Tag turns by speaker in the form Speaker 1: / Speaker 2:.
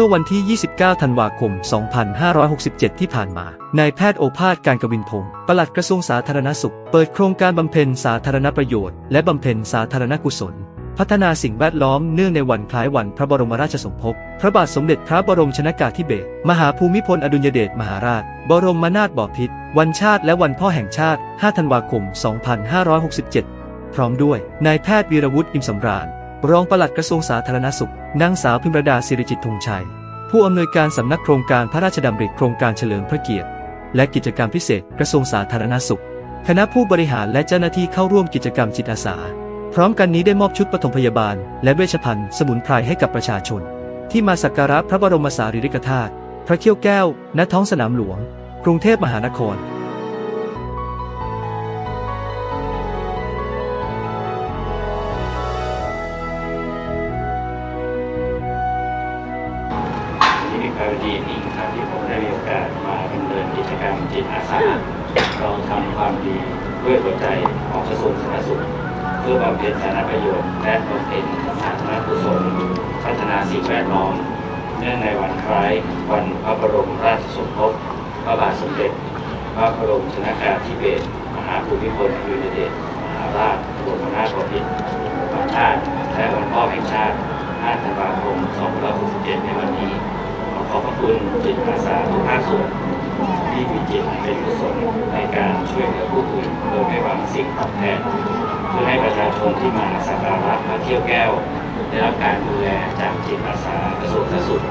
Speaker 1: มื่อวันที่ 29 ธันวาคม 2567 ที่ผ่านมา นายแพทย์โอภาสการกวินพงศ์ปลัดกระทรวงสาธารณสุข เปิดโครงการบำเพ็ญสาธารณประโยชน์ และบำเพ็ญสาธารณกุศล พัฒนาสิ่งแวดล้อมเนื่องในวันคล้ายวันพระบรมราชสมภพ พระบาทสมเด็จพระบรมชนากาธิเบศร มหาภูมิพลอดุลยเดชมหาราช บรมนาถบพิตร วันชาติและวันพ่อแห่งชาติ 5 ธันวาคม 2567 พร้อมด้วย นายแพทย์วีรวุฒิ อิมสำราญ รองปลัดกระทรวงสาธารณสุข นางสาวพิมรดาสิริจิตธงชัย ผู้อำนวยการสำนักโครงการพระราชดำริโครงการเฉลิมพระเกียรติ และกิจกรรมพิเศษกระทรวงสาธารณสุข คณะผู้บริหารและเจ้าหน้าที่เข้าร่วมกิจกรรมจิตอาสา พร้อมกันนี้ได้มอบชุดปฐมพยาบาล และเวชภัณฑ์สมุนไพรให้กับประชาชน ที่มาสักการะพระบรมสารีริกธาตุพระเขี้ยวแก้วณท้องสนามหลวง กรุงเทพมหานคร
Speaker 2: ภาวดีนี้ครับที่ผมได้มีโอกาสมาดำเนินกิจกรรมจิตอาสาลองทำความดีด้วยหัวใจของกระทรวงสาธารณสุข เพื่อบำเพ็ญสาธารณประโยชน์และบำเพ็ญสาธารณกุศลพัฒนาสิ่งแวดล้อมเนื่องในวันคล้ายวันพระบรมราชสมภพพระบาทสมเด็จ พระบรมชนกาธิเบศรมหาภูมิพลอดุลยเดชมหาราชบรมนาถบพิตรวันชาติและวันพ่อแห่งชาติ5ธันวาคม2 5 คุณจิตอาสาทุกภาคส่วนที่มีจิตเป็นกุศลในการช่วยเหลือผู้อื่นโดยไม่หวังสิ่งตอบแทนเพื่อให้ประชาชนที่มาสักการะมาเที่ยวแก้ว ได้รับการดูแลจากจิตอาสากระทรวงสาธารณสุข